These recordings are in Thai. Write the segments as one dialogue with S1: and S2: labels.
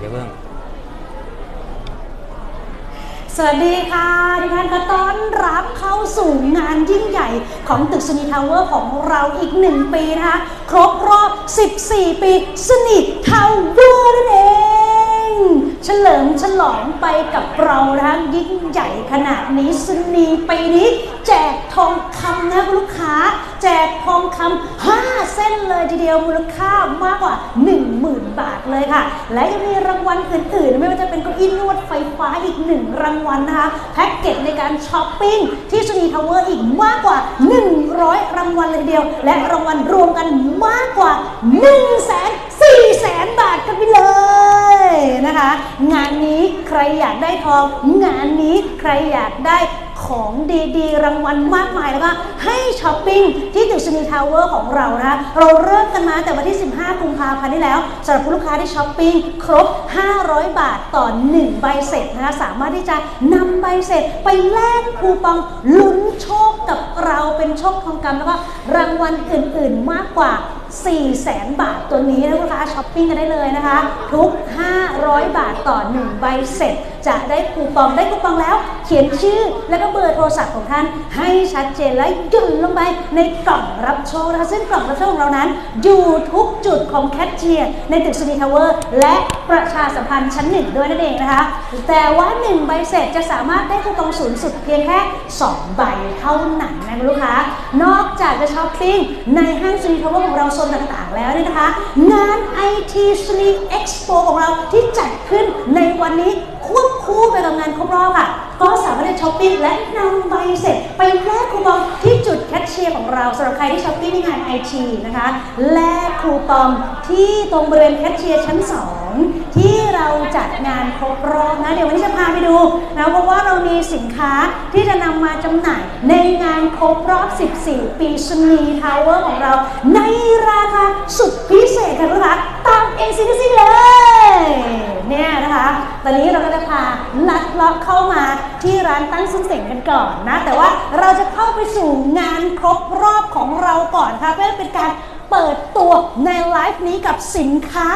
S1: เดี๋ยวเพิ่ง
S2: สวัสดีค่ะทุกท่านก็ต้อนรับเข้าสู่งานยิ่งใหญ่ของตึกสนิททาวเวอร์ของเราอีกหนึ่งปีนะคะ ครบรอบ 14 ปีสนิททาวเวอร์นั่นเอง เฉลิมฉลองไปกับเรานะคะยิ่งใหญ่ขนาดนี้สนีปีนี้ แจกทองคำนะคุณลูกค้า แจกทองคำ5เส้นเลยทีเดียวมูลค่ามากกว่า 10,000 บาทเลยค่ะ และยังมีรางวัลอื่นๆ ไม่ว่าจะเป็นเก้าอี้นวดไฟฟ้าอีกหนึ่งรางวัลนะคะแพ็กเกจในการช้อปปิ้งที่ชนีทาวเวอร์อีกมากกว่า 100 รางวัลเลยทีเดียว และรางวัลรวมกันมากกว่า1 4 0 0 0 0บาทกันไปเลย นะคะ งานนี้ใครอยากได้ทอง งานนี้ใครอยากได้ของดีๆ รางวัลมากมายแล้วก็ให้ช้อปปิ้งที่ตึกชนีทาวเวอร์ของเรานะคะเราเริ่มกันมาแต่วันที่ 15 กุมภาพันธ์ที่แล้วสำหรับผู้ลูกค้าที่ช้อปปิ้งครบ 500 บาทต่อ 1 ใบเสร็จนะคะสามารถที่จะนำใบเสร็จไปแลกคูปองลุ้นโชคกับเราเป็นโชคทองคำแล้วก็รางวัลอื่นๆมากกว่า 4แสนบาทตัวนี้นะลูกค้าช้อปปิ้งกันได้เลยนะคะ ทุก 500 บาทต่อ 1 ใบเสร็จจะได้คูปองได้คูปองแล้ว เขียนชื่อแล้วก็เบอร์โทรศัพท์ของท่าน ให้ชัดเจนและหย่อนลงไปในกล่องรับโชคนะคะซึ่งกล่องรับโชคของเรานั้น อยู่ทุกจุดของแคทเชียร์ในตึกซูนีทาวเวอร์และประชาสัมพันธ์ชั้นหนึ่งด้วยนั่นเองนะคะ แต่ว่า 1 ใบเสร็จจะสามารถได้คูปองสูงสุดเพียงแค่ 2 ใบเท่านั้นนะคุณลูกค้านอกจากจะช้อปปิ้งในห้างซูนีทาวเวอร์ของเราโซนต่างๆ แล้วเนี่ยนะคะ งาน IT s l e Expo ของเราที่จัดขึ้นในวันนี้ ควบคู่ไปกับงานครบรอบค่ะ ก็สามารถได้ช้อปปิ้งและนำใบเสร็จ ไปแลกคูปองที่จุดแคชเชียร์ของเราสำหรับใครที่ช้อปปิ้งในงานไอทีนะคะแลกคูปองที่ตรงบริเวณแคชเชียร์ชั้น 2 ที่เรา จัดงานครบรอบนะเดี๋ยววันนี้จะพาไปดูนะเพราะว่าเรามีสินค้าที่จะนำมาจำหน่ายในงานครบรอบ 14 ปีชนีทาวเวอร์ของเรา ในราคาสุดพิเศษค่ะลูกค้าตามเองซิซิเลยเนี่ยนะคะ ตอนนี้เราก็จะพาลัดเลาะเข้ามาที่ร้านตั้งซุ้มเสียงกันก่อนนะ แต่ว่าเราจะเข้าไปสู่งานครบรอบของเราก่อนค่ะเพื่อเป็นการ เปิดตัวในไลฟ์นี้กับสินค้า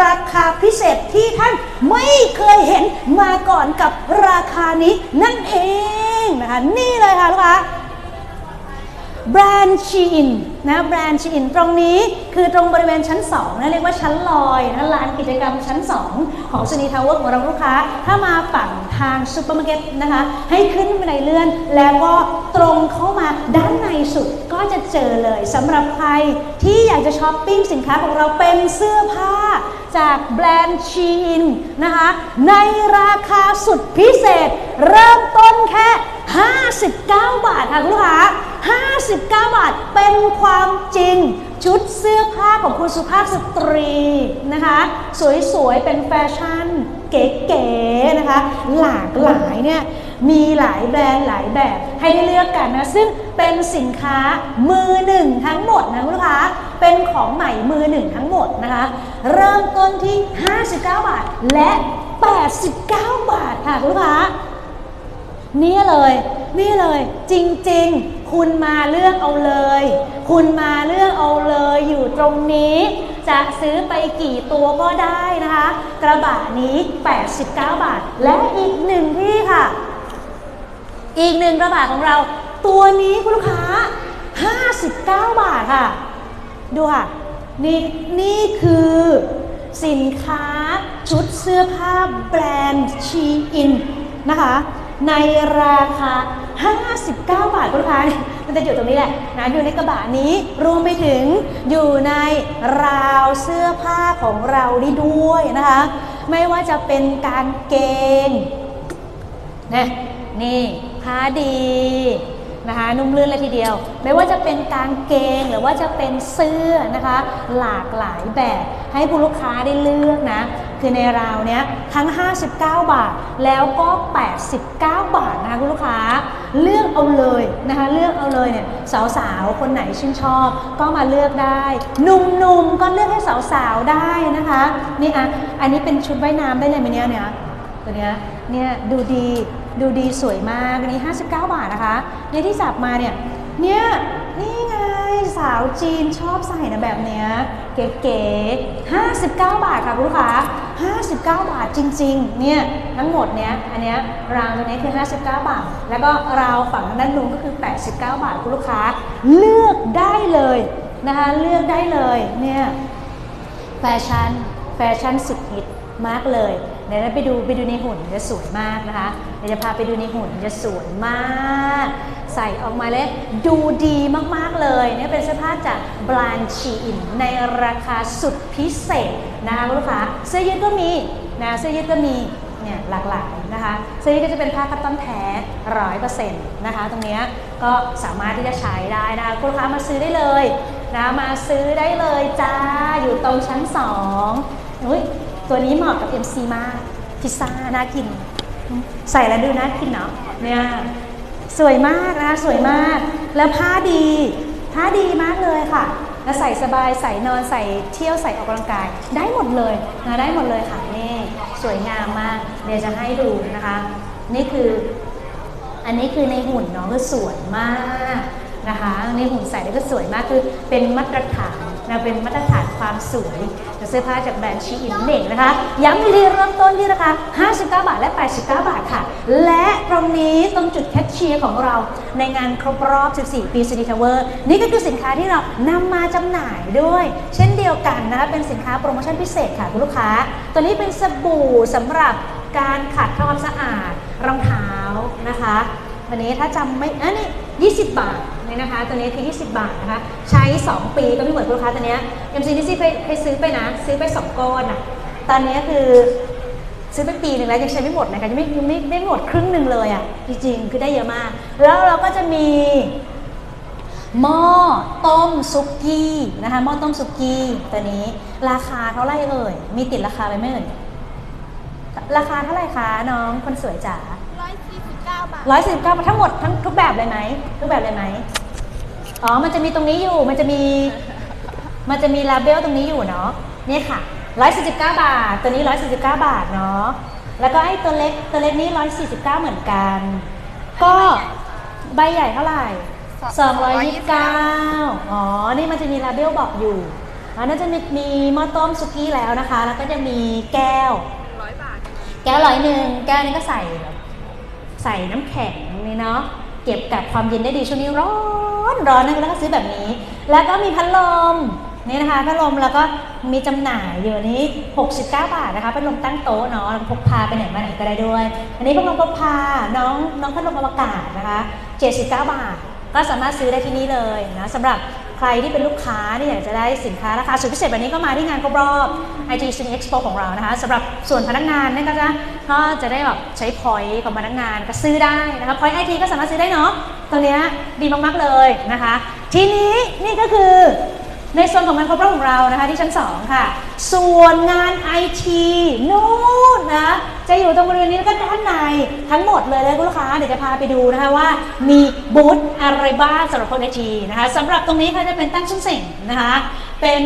S2: ราคาพิเศษที่ท่านไม่เคยเห็นมาก่อนกับราคานี้นั่นเองนะคะนี่เลยค่ะลูกค้าแบรนด์ชีอิน นะแบรนด์ชีอินตรงนี้คือตรงบริเวณชั้น2นะเรียกว่าชั้นลอยนะลานกิจกรรมชั้น 2 ของชนีทาวเวอร์ของเราลูกค้า ถ้ามาฝั่งทางซูเปอร์มาร์เก็ตนะคะ ให้ขึ้นบันไดเลื่อน แล้วก็ตรงเข้ามาด้านในสุดก็จะเจอเลยสำหรับใครที่อยากจะช้อปปิ้งสินค้าของเราเป็นเสื้อผ้าจากแบรนด์ชีนนะคะในราคาสุดพิเศษ เริ่มต้นแค่ 59 บาทค่ะคุณลูกค้า59 บาทเป็นความจริง ชุดเสื้อผ้าของคุณสุภาพสตรีนะคะ สวยๆ เป็นแฟชั่น เก๋ๆนะคะ หลากหลายเนี่ยมีหลายแบรนด์หลายแบบให้เลือกกันนะ ซึ่งเป็นสินค้ามือหนึ่งทั้งหมดนะคุณลูกค้าเป็นของใหม่มือหนึ่งทั้งหมดนะคะ เริ่มต้นที่ 59 บาทและ 89 บาทค่ะคุณลูกค้า นี่เลย นี่เลย จริง ๆ คุณมาเลือกเอาเลย คุณมาเลือกเอาเลยอยู่ตรงนี้ จะซื้อไปกี่ตัวก็ได้นะคะ กระบะนี้ 89 บาท และอีกหนึ่งที่ค่ะ อีกหนึ่งกระบะของเรา ตัวนี้คุณลูกค้า 59 บาทค่ะ ดูค่ะ นี่นี่คือสินค้าชุดเสื้อผ้าแบรนด์ชีอินนะคะ ในราคา 59 บาทคุณลูกค้ามันจะอยู่ตรงนี้แหละนะอยู่ในกระบะนี้รวมไปถึงอยู่ในราวเสื้อผ้าของเรานี่ด้วยนะคะ ไม่ว่าจะเป็นกางเกงนะนี่ผ้าดีนะคะนุ่มลื่นเลยทีเดียว ไม่ว่าจะเป็นกางเกงหรือว่าจะเป็นเสื้อนะคะ หลากหลายแบบให้ผู้ลูกค้าได้เลือกนะ คือในราวเนี้ยทั้ง 59 บาท แล้วก็ 89 บาทนะคะคุณลูกค้า เลือกเอาเลยนะคะเลือกเอาเลยเนี่ยสาวๆ คนไหนชื่นชอบ ก็มาเลือกได้หนุ่มๆ ก็เลือกให้สาวๆ ได้นะคะนี่อะอันนี้เป็นชุดว่ายน้ำได้เลยไหมเนี่ยเนี่ยตัวเนี้ยเนี่ยดูดีดูดีสวยมากอันนี้ 59 บาทนะคะเนี่ยที่จับมาเนี่ยเนี่ยนี่ไง สาวจีนชอบใส่นะแบบเนี้ยเก๋ๆ59 บาทค่ะคุณลูกค้า59 บาทจริง ๆ เนี่ยทั้งหมดเนี้ยอันเนี้ยราวตัวนี้คือ 59 บาท แล้วก็ราวฝั่งด้านนู้นก็คือ 89 บาทคุณลูกค้า เลือกได้เลยนะคะเลือกได้เลยเนี่ยแฟชั่นแฟชั่นสุดฮิตมากเลยเดี๋ยวไปดูไปดูในหุ่นจะสวยมากนะคะเดี๋ยวจะพาไปดูในหุ่นจะสวยมาก ใส่ออกมาเลยดูดีมาก ๆ เลยเนี่ยเป็นเสื้อผ้าจากบรานชีอินในราคาสุดพิเศษนะคะคุณลูกค้าเสื้อยืดก็มีนะเสื้อยืดก็มีเนี่ยหลากหลายนะคะเสื้อยืดก็จะเป็นผ้าคัตตอนแท้ร้อยเปอร์เซ็นต์นะคะตรงนี้ก็สามารถที่จะใช้ได้นะคะคุณลูกค้ามาซื้อได้เลยนะมาซื้อได้เลยจ้าอยู่ตรงชั้น2อุ้ยตัวนี้เหมาะกับ MC มากพิซซ่าน่ากิน ใส่แล้วดูน่ากินเนาะเนี่ย สวยมากนะคะสวยมาก แล้วผ้าดีผ้าดีมากเลยค่ะ แล้วใส่สบายใส่นอนใส่เที่ยวใส่ออกกำลังกาย ได้หมดเลยนะได้หมดเลยค่ะนี่สวยงามมาก เดี๋ยวจะให้ดูนะคะ นี่คือ อันนี้คือในหุ่นเนาะคือสวยมากนะคะในหุ่นใส่ก็สวยมากคือเป็นมาตรฐาน นะเป็นมาตรฐานความสวยจากเสื้อผ้าจากแบรนด์ชีอินเองนะคะ ย้ำอีกทีเริ่มต้นที่ราคา59 บาทและ 89 บาทค่ะ และตรงนี้ตรงจุดแคชเชียร์ของเราในงานครบรอบ 14 ปีซีดีทาวเวอร์นี่ก็คือสินค้าที่เรานำมาจำหน่ายด้วย เช่นเดียวกันนะคะเป็นสินค้าโปรโมชั่นพิเศษค่ะคุณลูกค้า ตัวนี้เป็นสบู่สำหรับการขัดทำความสะอาดรองเท้านะคะวันนี้ถ้าจำไม่อันนี้20 บาท นี่นะคะ ตัวนี้คือ 20 บาทนะคะ ใช้ 2 ปีก็ไม่เหมือนลูกค้าตัวเนี้ย MCDC เคยเคยซื้อไปนะ ซื้อไป 2 ก้อนอะ ตอนนี้คือซื้อไปปีหนึ่งแล้วยังใช้ไม่หมดนะคะยังไม่ยังไม่ไม่หมดครึ่งหนึ่งเลยอะ จริงๆ คือได้เยอะมาก แล้วเราก็จะมีหม้อต้มซุกี้นะคะหม้อต้มซุกี้ตัวนี้ ราคาเท่าไหร่เอ่ยมีติดราคาไปไหมเอ่ยราคาเท่าไหร่คะน้องคนสวยจ๋า
S1: 149 บาท
S2: ร้อยสิบเก้าทั้งหมดทั้งทุกแบบเลยไหมทุกแบบเลยไหม อ๋อ มันจะมีตรงนี้อยู่ มันจะมี มันจะมีลาเบลตรงนี้อยู่เนาะ นี่ค่ะร้อยสี่สิบเก้าบาท ตัวนี้ร้อยสี่สิบเก้าบาทเนาะ แล้วก็ไอ้ตัวเล็ก ตัวเล็กนี้ร้อยสี่สิบเก้าเหมือนกัน ก็ใบใหญ่เท่าไหร่สองร้อยยี่สิบเก้าอ๋อ นี่มันจะมีลาเบลบอกอยู่อ๋อน่าจะมีมีหม้อต้มสุกี้แล้วนะคะ แล้วก็จะมีแก้ว
S1: 100 บาท
S2: แก้วร้อยหนึ่ง แก้วนี้ก็ใส่แบบใส่น้ำแข็งนี่เนาะ เก็บกักความเย็นได้ดีช่วงนี้ร้อน ร้อนนะแล้วก็ซื้อแบบนี้ แล้วก็มีพัดลมนี่นะคะพัดลมแล้วก็มีจำหน่ายอยู่นี้ 69 บาทนะคะพัดลมตั้งโต๊ะเนาะพกพาไปไหนมาไหนก็ได้ด้วย อันนี้พัดลมพกพาน้องน้องพัดลมอวกาศนะคะ 79 บาท ก็สามารถซื้อได้ที่นี่เลยนะสำหรับ รที่เป็นลูกค้าที่อยากจะได้สินค้าราคาสุดพิเศษแบบนี้ก็มาที่งานครบรอบ IT c i n Expo ของเรานะคะสำหรับส่วนพนักงานเนี่ยก็จะก็จะได้แบบใช้พอยต์ของพนักงานก็ซื้อได้นะคะพอยต์ไอทีก็สามารถซื้อได้เนาะตัวเนี้ยดีมากๆเลยนะคะ ทีนี้นี่ก็คือในส่วนของงานครบรอบของเรานะคะที่ชั้น 2 ค่ะ ส่วนงาน IT นู่นนะจะอยู่ตรงบริเวณนี้แล้วก็ด้านในทั้งหมดเลยเลยคุณลูกค้าเดี๋ยวจะพาไปดูนะคะว่า มีบูธอะไรบ้างสำหรับคนไอทีนะคะสำหรับตรงนี้ค่ะจะเป็นตั้งชุนเส่งนะคะเป็น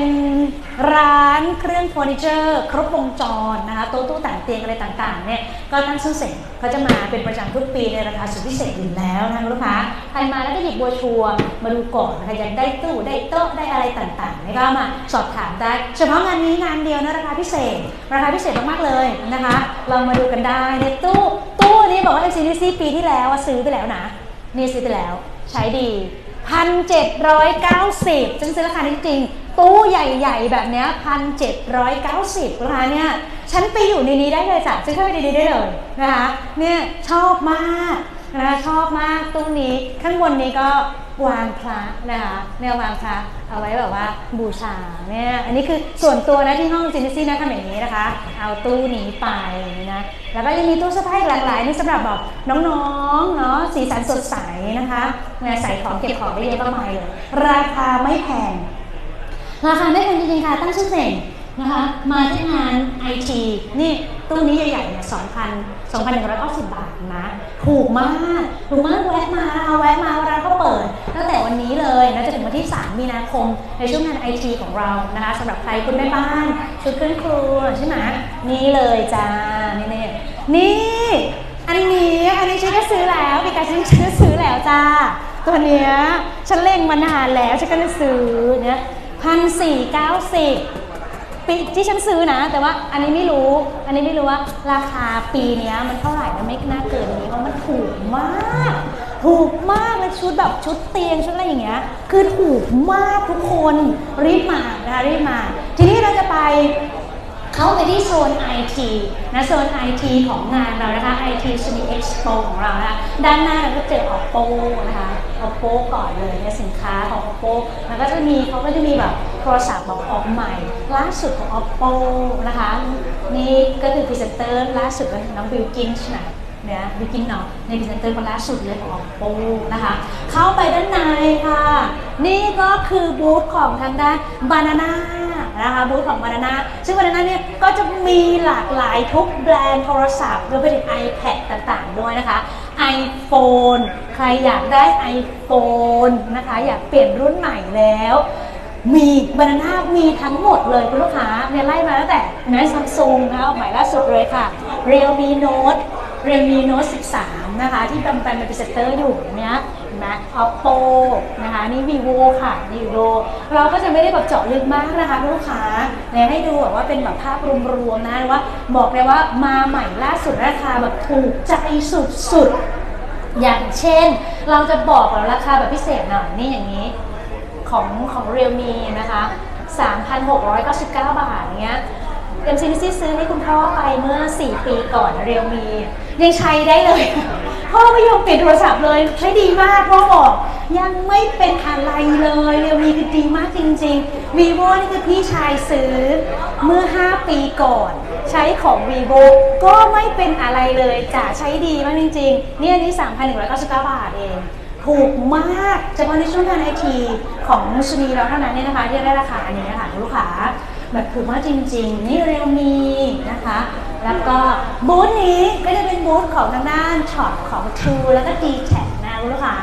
S2: ร้านเครื่องเฟอร์นิเจอร์ ครบวงจรนะคะโต๊ะตู้ต่างเตียงอะไรต่างๆเนี่ยก็ตั้งชุนเส่งเขาจะมาเป็นประจำทุกปีในราคาสุดพิเศษอยู่แล้วนะคะลูกค้าใครมาแล้วก็หยิบบัวชัวมาดูก่อนนะคะอยากได้ตู้ได้โต๊ะได้อะไรต่างๆนี่ยก็มาสอบถามได้เฉพาะงานนี้งานเดียวนะราคาพิเศษ ราคาพิเศษมากๆเลยนะคะลองมาดูกันได้ในตู้ตู้นี้บอกว่า NCDC ปีที่แล้วซื้อไปแล้วนะนี่ซื้อไปแล้ว ใช้ดีพันเจ็ดร้อยเก้าสิบฉันซื้อราคานี้จริงๆตู้ใหญ่ๆ แบบนี้พันเจ็ดร้อยเก้าสิบราคาเนี่ยฉันไปอยู่ในนี้ได้เลยจ้ะซื้อเข้าไปในนี้ได้เลยนะคะเนี่ยชอบมากนะคะชอบมากตู้นี้ข้างบนนี้ก็วางพระนะคะเนี่ยวางพระ เอาไว้แบบว่าบูชาเนี่ยอันนี้คือส่วนตัวนะที่ห้องซินิซี่นะทำอย่างนี้นะคะ เอาตู้นี้ไปอย่างนี้นะ แล้วก็ยังมีตู้เสื้อผ้าอีกหลากหลายนี่สำหรับแบบน้องๆเนาะสีสันสดใสนะคะเนี่ยใส่ของเก็บของได้เยอะมากมายเลยราคาไม่แพงราคาไม่แพงจริงๆค่ะตั้งชื่อเสง นะคะมาที่งานไอทีนี่ตู้นี้ใหญ่ๆเนี่ย2,000 2,190บบาทนะถูกมากถูกมากแวะมาแวะมาร้านเขาเปิดตั้งแต่วันนี้เลยนะจะถึงวันที่ 3 มีนาคมในช่วงงานไอทีของเรานะคะสำหรับใครคุณแม่บ้านชุดเครื่องครัวใช่ไหมนี่เลยจ้านี่นี่นี่อันนี้อันนี้ฉันก็ซื้อแล้วปีกาฉันฉันก็ซื้อแล้วจ้าตัวเนี้ยฉันเล็งมานานแล้วฉันก็เลยซื้อเนี่ยพันสี่เก้าสิบ ปีที่ฉันซื้อนะ แต่ว่าอันนี้ไม่รู้ อันนี้ไม่รู้ว่าราคาปีนี้มันเท่าไหร่มันไม่น่าเกินนี้เพราะมันถูกมาก ถูกมากเลยชุดแบบชุดเตียงชุดอะไรอย่างเงี้ยคือถูกมากทุกคนรีบมานะคะรีบมา ทีนี้เราจะไปเข้าไปที่โซน IT นะโซน IT ของงานเรานะคะ IT s m i Expo ของเรานะคะด้านหน้าเราก็เจอ Oppo นะคะ Oppo ก่อนเลยเนี่ยสินค้าของ Oppo แล้วก็จะมีเขาก็จะมีแบบ ทรศัพท์แบบออกใหม่ ล่าสุดของ Oppo นะคะ นี่ก็คือพรีเซนเตอร์ล่าสุดก็น้องบิวกินช่ไหมเนี่ยบิวกินเนาะในพรีเซนเตอร์คนล่าสุดเลยของ Oppo นะคะ เข้าไปด้านในค่ะ นี่ก็คือบูธของทางด้าน Banana นะคะบูธของ Banana ซึ่ง Banana เนี่ยก็จะมีหลากหลายทุกแบรนด์โทรศัพท์รวมไปถึง iPad ต่างๆ ด้วยนะคะ iPhone ใครอยากได้ iPhone นะคะ อยากเปลี่ยนรุ่นใหม่แล้ว มีบานาน่ามีทั้งหมดเลยคุณลูกค้าเนี่ยไล่มาตั้งแต่แม้ซัมซุงนะคะออกใหม่ล่าสุดเลยค่ะ Realme Note Realme Note 13 นะคะ ที่เป็นเป็นพรีเซนเตอร์อยู่เนี้ยเห็นไหม Oppo นะคะนี่ Vivo ค่ะนี่ Vivo เราก็จะไม่ได้แบบเจาะลึกมากนะคะคุณลูกค้าเนี่ยให้ดูแบบว่าเป็นแบบภาพรวมๆนะว่าบอกเลยว่ามาใหม่ล่าสุดราคาแบบถูกใจสุดๆอย่างเช่น เราจะบอกแบบราคาแบบพิเศษหน่อยนี่อย่างนี้ ของของเรียลมีนะคะ 3,699 บาทเนี้ยเอ็มซีซีซื้อให้คุณพ่อไปเมื่อ 4 ปีก่อนเรียลมี ยังใช้ได้เลย พ่อไม่ยอมเปลี่ยนโทรศัพท์เลย ใช้ดีมากพ่อบอก ยังไม่เป็นอะไรเลยเรียลมีคือดีมากจริงๆ vivo นี่คือพี่ชายซื้อเมื่อ 5 ปีก่อน ใช้ของ vivo ก็ไม่เป็นอะไรเลยจ้ะใช้ดีมากจริงๆ เนี่ยอันนี่ 3,199 บาทเอง ถูกมากเฉพาะในช่วงงานไอทีของชนีเราเท่านั้นเนี่ยนะคะที่ได้ราคาอันนี้นะคะคุณลูกค้าแบบถูกมากจริง ๆ นี่เรียวมีนะคะ แล้วก็บูธนี้ก็จะเป็นบูธของทางด้านช็อปของ True แล้วก็ d t แทนะคุณลูกค้า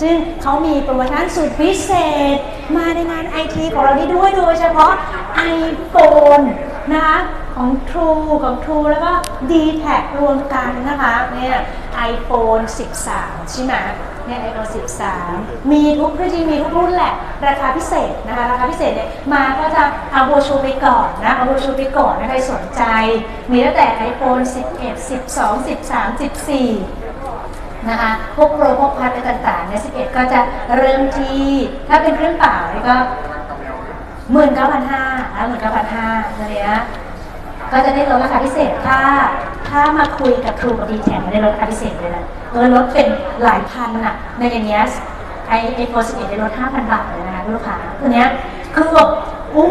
S2: ซึ่งเขามีโปรโมชั่นสุดพิเศษ มาในงานไอทีของเรานี้ด้วยโดยเฉพาะ iPhone นะคะของ True ของ True แล้วก็ d t แทรวมกันนะคะเนี่ย iPhone 13 ใช่ไหม เนี่ย iPhone 13 มีทุกจริงมีทุกรุ่นแหละ ราคาพิเศษนะคะ ราคาพิเศษเนี่ยมาก็จะเอาโบชัวร์ไปก่อนนะเอาโบชัวร์ไปก่อนนะใครสนใจ มีตั้งแต่ iPhone 11 12 13 14 นะคะ พวกโปรพวกพัดต่างๆเนี่ย11 ก็จะเริ่มที่ ถ้าเป็นเครื่องเปล่าเนี่ยก็หมื่นเก้าพันห้านะหมื่นเก้าพันห้าเนี้ยก็จะได้ลดราคาพิเศษถ้า ถ้ามาคุยกับ True กับ d t แทได้ลดราคาพิเศษเลยนะเออลดเป็นหลายพันอะในอย่างเงี้ยไอไอโฟสิบเอ็ดได้ลดห้าพันบาทเลยนะคะลูกค้าตัวเนี้ยคือแบบโอ้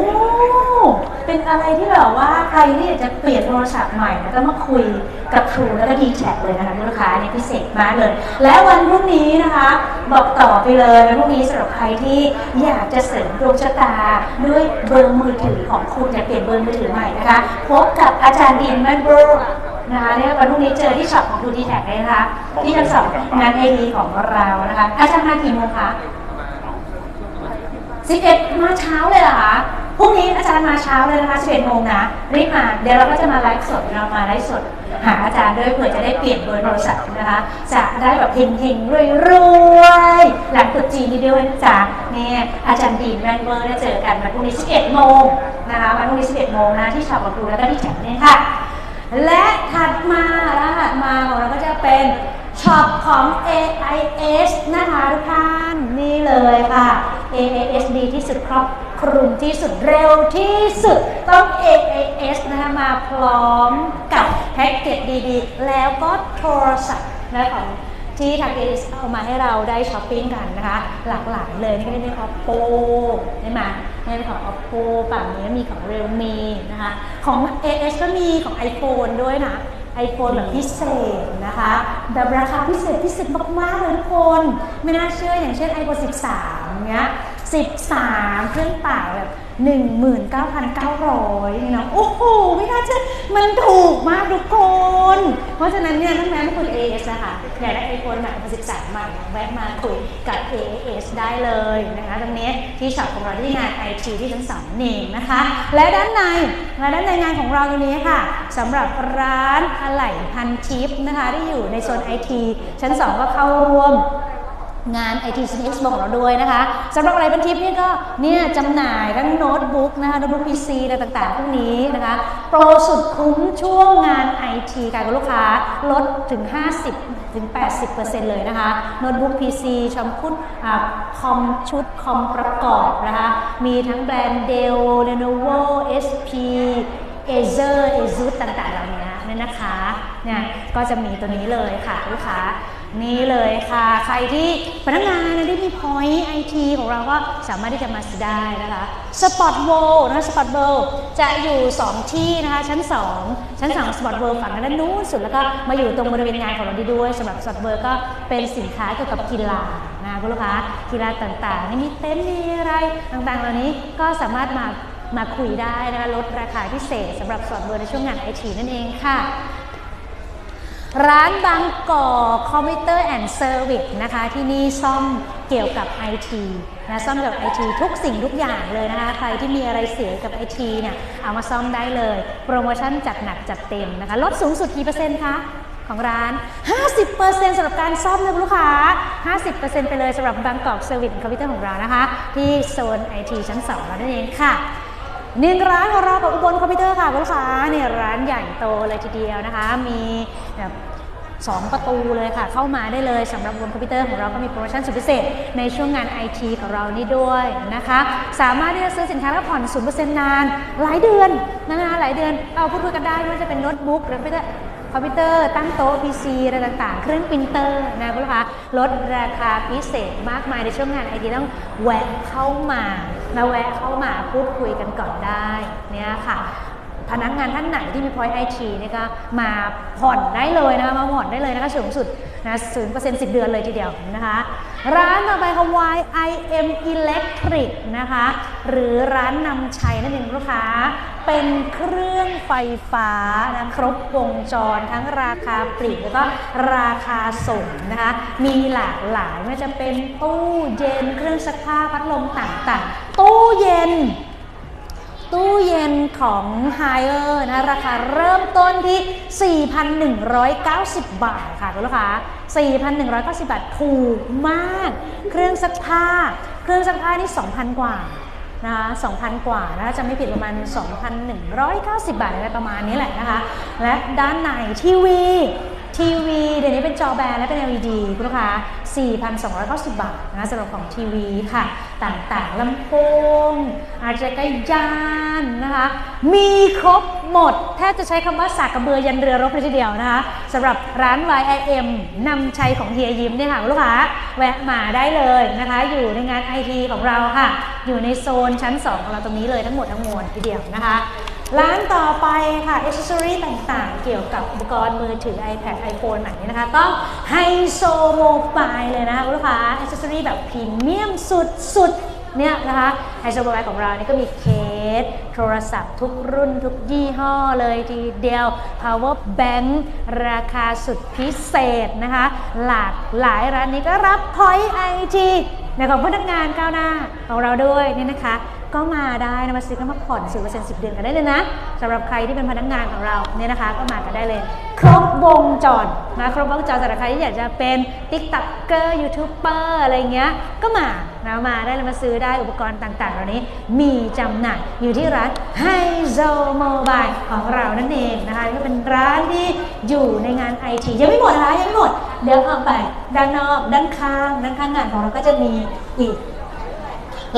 S2: เป็นอะไรที่แบบว่าใครที่อยากจะเปลี่ยนโทรศัพท์ใหม่นะก็มาคุยกับ True แล้วก็ d t แทเลยนะคะลูกค้าเนี่ยพิเศษมากเลย และวันพรุ่งนี้นะคะ บอกต่อไปเลยวันพรุ่งนี้สำหรับใครที่อยากจะเสริมดวงชะตาด้วยเบอร์มือถือของคุณอยากเปลี่ยนเบอร์มือถือใหม่นะคะพบกับอาจารย์ดินแมนบ นะคะเนี่ยวันพรุ่งนี้เจอที่ช็อปของทูดีแท็กเลยนะคะที่ชั้นสองงานไอดีของเรานะคะ อาจารย์มากี่โมงคะ11มาเช้าเลยเหรอคะพรุ่งนี้อาจารย์มาเช้าเลยนะคะ11โมงนะรีบมาเดี๋ยวเราก็จะมาไลฟ์สดเรามาไลฟ์สด หาอาจารย์ด้วยเผื่อจะได้เปลี่ยนเบอร์โทรศัพท์นะคะจะได้แบบเฮงๆรวยๆหลังตรุษจีนนี้ด้วยนะจ๊ะเนี่ยอาจารย์ดีนแมนเบอร์เนี่ยเจอกันวันพรุ่งนี้11โมงนะคะวันพรุ่งนี้11โมงนะที่ช็อปของครูแล้วก็ที่แถวเนี่ยค่ะ และถัดมาและถัดมาของเราก็จะเป็นช็อปของ AIS นะคะทุกท่านนี่เลยค่ะ AIS ดีที่สุดครอบคลุมที่สุดเร็วที่สุดต้อง AIS นะคะมาพร้อมกับแพ็กเกจดีๆ แล้วก็โทรศัพท์นะของ ที่ทาง AIS เอามาให้เราได้ช้อปปิ้งกันนะคะ หลากหลายเลยนี่ก็ได้เป็น Oppo ได้ไหมนี่เป็นของ Oppo ฝั่งนี้มีของ Realme นะคะ ของ AS ก็มีของ iPhone ด้วยนะ iPhone แบบพิเศษนะคะ แบบราคาพิเศษพิเศษมาก ๆ เลยทุกคน ไม่น่าเชื่ออย่างเช่น iPhone 13 เนี้ย 13 เครื่องเปล่าแบบ 19,900นี่เนาะโอ้โห ไม่น่าเชื่อมันถูกมากทุกคน เพราะฉะนั้นเนี่ยทั้งแม้ว่าคุณ AS นะคะอยากได้ iPhone แบบ13มาแวะมาคุยกับ AS ได้เลยนะคะ ตรงนี้ที่ช็อปของเราที่งาน IT ที่ชั้นสองนี่เองนะคะ และด้านในและด้านในงานของเราตรงนี้ค่ะสำหรับร้านอะไหล่พันทิปนะคะ ที่อยู่ในโซน IT ชั้น 2 ก็เข้าร่วม งาน IT c x ของเราด้วยนะคะสำหรับอะไรบันทิปนี่ก็เนี่ยจำหน่ายทั้งโน้ตบุ๊กนะคะโน้ตบุ๊ก PC อะไรต่างๆ พวกนี้นะคะ โปรสุดคุ้มช่วงงาน IT การกับลูกค้าลดถึง 50ถึง80%เลยนะคะ โน้ตบุ๊ก PC ชมพุดอ่าคอมชุดคอมประกอบนะคะ มีทั้งแบรนด์ Dell Lenovo SP Acer Asus ต่างๆเหล่านี้เนี่ยนะคะเนี่ยก็จะมีตัวนี้เลยค่ะลูกค้า นี่เลยค่ะ ใครที่พนักงานนะที่มี point IT ของเราก็สามารถที่จะมาซื้อได้นะคะ Spot World นะ Spot World จะอยู่ 2 ที่นะคะชั้น 2 ชั้น2 Spot World ฝั่งด้านนู้นสุดแล้วก็มาอยู่ตรงบริเวณงานของเราดีด้วยสำหรับ Spot World ก็เป็นสินค้าเกี่ยวกับกีฬานะคุณลูกค้ากีฬาต่างๆนี่มีเต็นท์มีอะไรต่างๆ เหล่านี้ก็สามารถมามาคุยได้นะคะลดราคาพิเศษสำหรับ Spot World ในช่วงงาน IT นั่นเองค่ะ ร้านบางกอกคอมพิวเตอร์แอนด์เซอร์วิสนะคะที่นี่ซ่อมเกี่ยวกับ IT นะซ่อมเกี่ยวกับ IT ทุกสิ่งทุกอย่างเลยนะคะใครที่มีอะไรเสียกับ IT เนี่ยเอามาซ่อมได้เลย โปรโมชั่นจัดหนักจัดเต็มนะคะลดสูงสุดกี่เปอร์เซ็นต์คะของร้าน 50%สำหรับการซ่อมนะคุณลูกค้า 50%ไปเลยสำหรับบางกอกเซอร์วิสคอมพิวเตอร์ของเรานะคะ ที่โซน IT ชั้น2แล้วนั่นเองค่ะหนึ่งร้านของเรากับอุบลคอมพิวเตอร์ค่ะคุณลูกค้าเนี่ยร้านใหญ่โตเลยทีเดียวนะคะ มีแบบ สองประตูเลยค่ะ เข้ามาได้เลยสำหรับบลคอมพิวเตอร์ของเราก็มีโปรโมชั่นสุดพิเศษ ในช่วงงาน IT ของเรานี่ด้วยนะคะ สามารถที่จะซื้อสินค้าแล้วผ่อน 0%นาน หลายเดือนนะคะหลายเดือนเราพูดคุยกันได้ไม่ว่าจะเป็นโน้ตบุ๊กหรือคอมพิวเตอร์คอมพิวเตอร์ตั้งโต๊ะ PC อะไรต่างๆ เครื่องปรินเตอร์นะคุณลูกค้าลดราคาพิเศษมากมายในช่วงงานไอทีต้องแวะเข้ามามาแวะเข้ามาพูดคุยกันก่อนได้เนี่ยค่ะ พนักงานท่านไหนที่มี point IT เนี่ยก็มาผ่อนได้เลยนะคะมาผ่อนได้เลยนะคะสูงสุดนะศูนย์เปอร์เซ็นต์สิบเดือนเลยทีเดียวนะคะ ร้านต่อไปค่ะ YIM Electric นะคะ หรือร้านนำชัยนั่นเองลูกค้า เป็นเครื่องไฟฟ้านะครบวงจรทั้งราคาปลีกแล้วก็ราคาส่งนะคะ มีหลากหลายไม่ว่าจะเป็นตู้เย็นเครื่องซักผ้าพัดลมต่างๆ ตู้เย็น ตู้เย็นของ h i เออร์นะ ราคาเริ่มต้นที่ 4,190 บาทค่ะคุณลูกค้า 4,190 บาทถูกมาก เครื่องซักผ้า เครื่องซักผ้านี่ 2,000 กว่านะคะ2,000 กว่านะจะไม่ผิดประมาณ 2,190 บาทอะไรประมาณนี้แหละนะคะ และด้านในทีวีทีวีเดี๋ยวนี้เป็นจอแบนและเป็น LED คุณลูกค้า4,290 บาทนะสำหรับของทีวีค่ะ ต่างๆลำโพงอาจจะกรยานนะคะ มีครบหมด แทบจะใช้คำว่าสากกระเบือยันเรือรบเลยทีเดียวนะคะสำหรับร้าน YIM นำชัยของเฮียยิ้มเนี่ยค่ะลูกค้าแวะมาได้เลยนะคะ อยู่ในงาน IT ของเราค่ะ อยู่ในโซนชั้น 2 ของเราตรงนี้เลยทั้งหมดทั้งมวลทีเดียวนะคะ ร้านต่อไปค่ะอ c เซ s ซอรีต่างๆ เกี่ยวกับอุปกรณ์มือถือ iPad iPhone ไหนนะคะ ต้องไฮโซโมบายเลยนะคะคุณลูกค้าอ c เซ s ซอรีแบบพรีเมียมสุดๆเนี่ยนะคะไฮโซโมบายของเรานี่ก็มีเคส โทรศัพท์ทุกรุ่นทุกยี่ห้อเลยทีเดียว power bank ราคาสุดพิเศษนะคะ หลากหลายร้านนี้ก็รับ point IT ในของพนักงานก้าวหน้าของเราด้วยเนี่ยนะคะ ก็มาได้นะมาซื้อก็มาผ่อนศูนเปอร์เซ็นต์สิบเดือนกันได้เลยนะสำหรับใครที่เป็นพนักงานของเราเนี่ยนะคะ ก็มากันได้เลย ครบวงจรนะครบวงจรสำหรับใครที่อยากจะเป็นติ๊กต็อกเกอร์ยูทูบเบอร์อะไรเงี้ยก็มานะมาได้เลยมาซื้อได้อุปกรณ์ต่างๆ เหล่านี้มีจำหน่ายอยู่ที่ร้านไฮโซโมบายของเรานั่นเองนะคะก็เป็นร้านที่อยู่ในงานไอทียังไม่หมดนะคะยังไม่หมด เดี๋ยวออกไปด้านนอกด้านข้างด้านข้างงานของเราก็จะมีอีก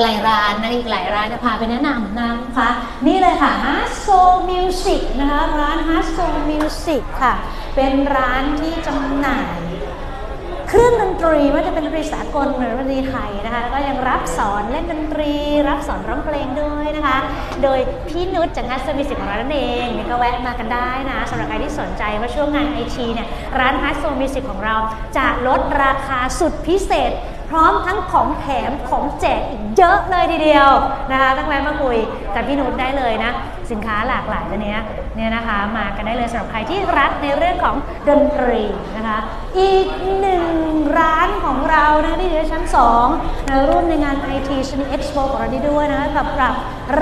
S2: หลายร้านนะอีกหลายร้านจะพาไปแนะนำนะคะนี่เลยค่ะ h a r s o Music นะคะร้าน h a r s o Music ค่ะ เป็นร้านที่จำหน่ายเครื่องดนตรีว่าจะเป็นดนตรีสากลหรือดนตรีไทยนะคะแล้วก็ยังรับสอนเล่นดนตรี รับสอนร้องเพลงด้วยนะคะ โดยพี่นุชจากงานเซอร์วิสของเรานั่นเองนี่ก็แวะมากันได้นะสำหรับใครที่สนใจว่าช่วงงานไอทีเนี่ยร้านฮาร์ดโซมิวสิกของเราจะลดราคาสุดพิเศษ พร้อมทั้งของแถมของแจกอีกเยอะเลยทีเดียวนะคะตั้งแวะมาคุยกับพี่นุชได้เลยนะ สินค้าหลากหลายตัวเนี้ยเนี่ยนะคะมากันได้เลยสำหรับใครที่รักในเรื่องของดนตรีนะคะ อีกหนึ่งร้านของเรานะที่อยู่ในชั้น2นะร่วมในงาน IT ชนิด Expo ของเราได้ด้วยนะกับรับ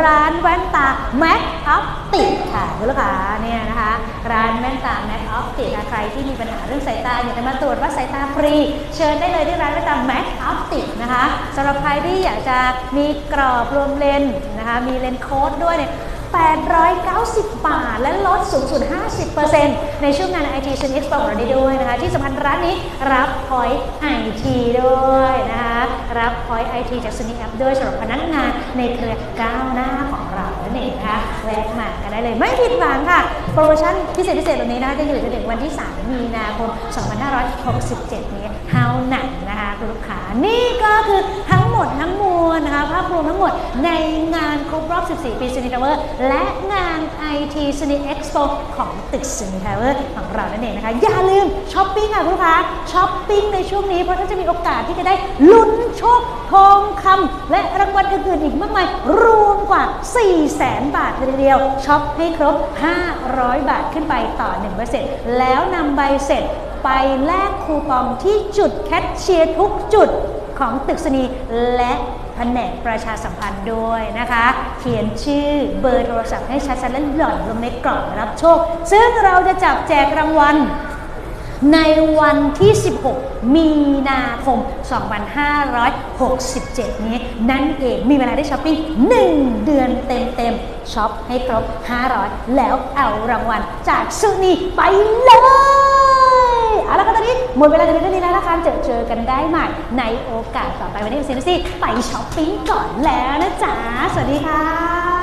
S2: ร้านแว่นตา Mac Optic ค่ะคุณลูกค้าเนี่ยนะคะร้านแว่นตา Mac Optic นะใครที่มีปัญหาเรื่องสายตาอยากจะมาตรวจวัดสายตาฟรี เชิญได้เลยที่ร้านแว่นตา Mac Optic นะคะสำหรับใครที่อยากจะมีกรอบรวมเลนนะคะมีเลนโค้ดด้วยเนี่ย 890 บาท และลดสูงสุด 50%ในช่วงงาน IT ชนิด Expo ของเราได้ด้วยนะคะ ที่สำคัญร้านนี้รับพอยต์ไอทีด้วยนะคะรับพอยต์ไอทีจาก s นิ App ด้วยสำหรับพนักงานในเครือก้าวหน้าของเรานั่นเองนะคะแวะมากันได้เลยไม่ผิดหวังค่ะ โปรโมชั่นพิเศษพิเศษแบบนี้นะคะจะอยู่จนถึงวันที่ 3 มีนาคม 2567 นี้เท่านั้นนะคะคุณลูกค้านี่ก็คือ มดทั้งมวลนะคะภาพรวมทั้งหมดในงานครบรอบ 14 ปี s นิทาวเวอร์และงาน IT สนิ Expo ของตึก s นิทาวเวอร์ของเรานั่นเองนะคะ อย่าลืมช้อปปิ้งค่ะคุณลูกค้าช้อปปิ้งในช่วงนี้ เพราะท่านจะมีโอกาสที่จะได้ลุ้นโชคทองคำและรางวัลอื่นๆอีกมากมาย รวมกว่า 4 0 0แสนบาทเลยทีเดียวช็อปให้ครบ 500 บาทขึ้นไปต่อ1เปอร์เซ็นต์แล้วนำใบเสร็จไปแลกคูปองที่จุดแคชเชียร์ทุกจุด ของตึกสนีและแผนกประชาสัมพันธ์ด้วยนะคะ เขียนชื่อเบอร์โทรศัพท์ให้ชัดๆและหล่อนลงในกล่องรับโชค ซึ่งเราจะจับแจกรางวัลในวันที่ 16 มีนาคม 2567 นี้ นั่นเองมีเวลาได้ช้อปปิ้ง 1 เดือนเต็มๆช็อปให้ครบ 500 แล้วเอารางวัลจากซูนีไปเลย เอาละค่ะตอนนี้หมดเวลาจะเป็นเท่านี้แล้วนะคะเจอเจอกันได้ใหม่ ในโอกาสต่อไปวันนี้ซีนซี่ไปช้อปปิ้งก่อนแล้วนะจ๊ะสวัสดีค่ะ